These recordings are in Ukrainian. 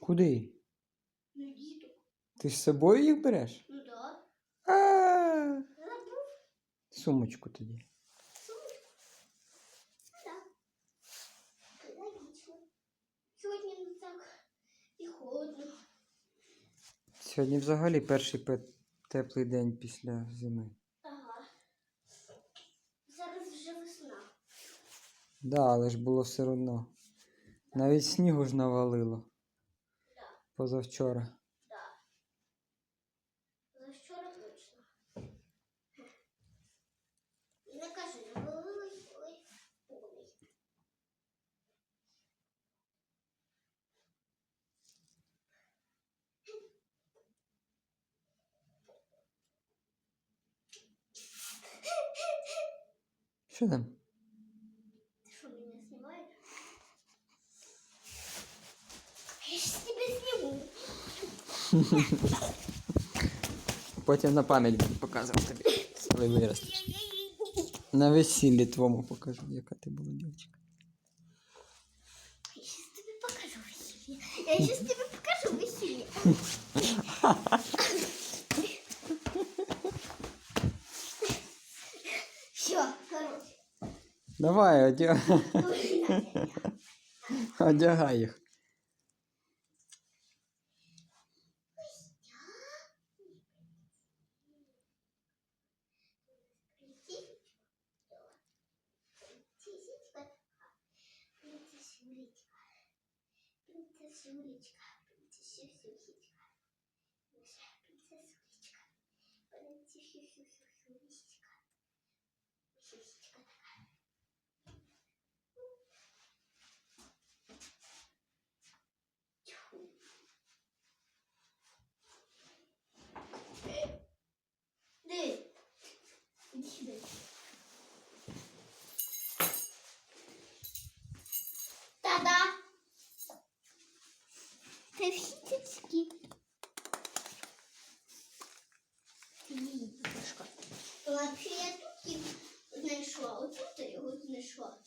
Куди? Ну, діду. Ти з собою їх береш? Ну да. Забув. Сумочку тоді. Сумочку. Ну да. Логічно. Сьогодні не так і холодно. Сьогодні взагалі перший теплий день після зими. Ага. Зараз вже весна. Да, але ж було все одно. Навіть снігу ж навалило. Позавчора. Да. За вчора точно. І не кажи, навалили ой, повний. Що там? Ты что, меня снимаешь? сейчас тебя сниму. Потім на пам'ять буду показувати тобі, коли виростеш. На весіллі твому покажу, яка ти була дівчинка. Я сейчас тебе покажу веселье. Я сейчас тебе покажу веселье. Все, короче. Давай, одя... Ой, Надя. одягай їх. Принцессулечка. Принцессулечка. Принцессулечка. Наша принцессулечка. Принцессулечка. Сюсечка такая. Вообще я тут їх знайшла, отут я його знайшла.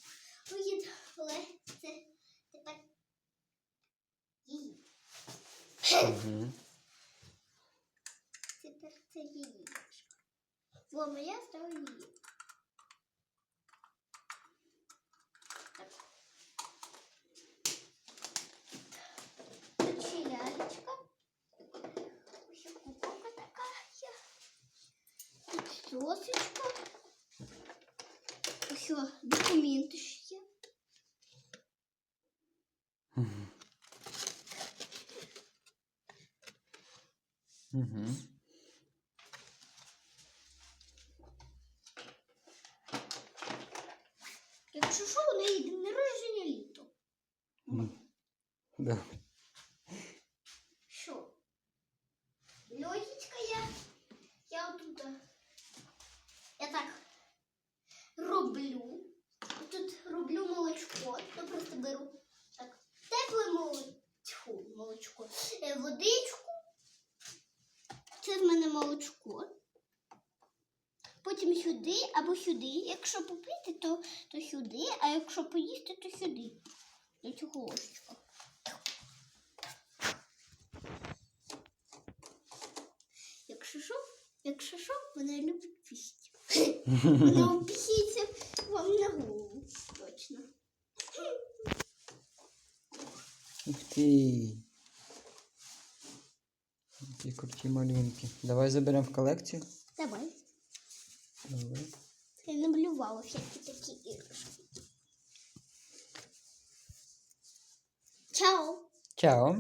Але це тепер її. Угу. Тепер це її. Бо моя стала її. Так. Тут ще лялечка. Ось куколка така є. Ось о, документи ще є. Угу. Якщо що, у неї день народження літо. Да. Що? Льодічка я. Я отут. а, Я так роблю. Тут роблю молочко. Я просто беру так тепле молочко. Тьфу, молочко. Е, водичку. Це в мене молочко. Потім сюди або сюди. Якщо попити, то, то сюди, а якщо поїсти, то сюди. До цього ложечка. Якщо що, якщо що, вона любить пісті. Вона опісіться вам на голову. Точно. Ух ти. Які круті малюнки. Давай заберемо в колекцію. Давай. Давай. Я намалювала всякі такі іграшки. Чао! Чао.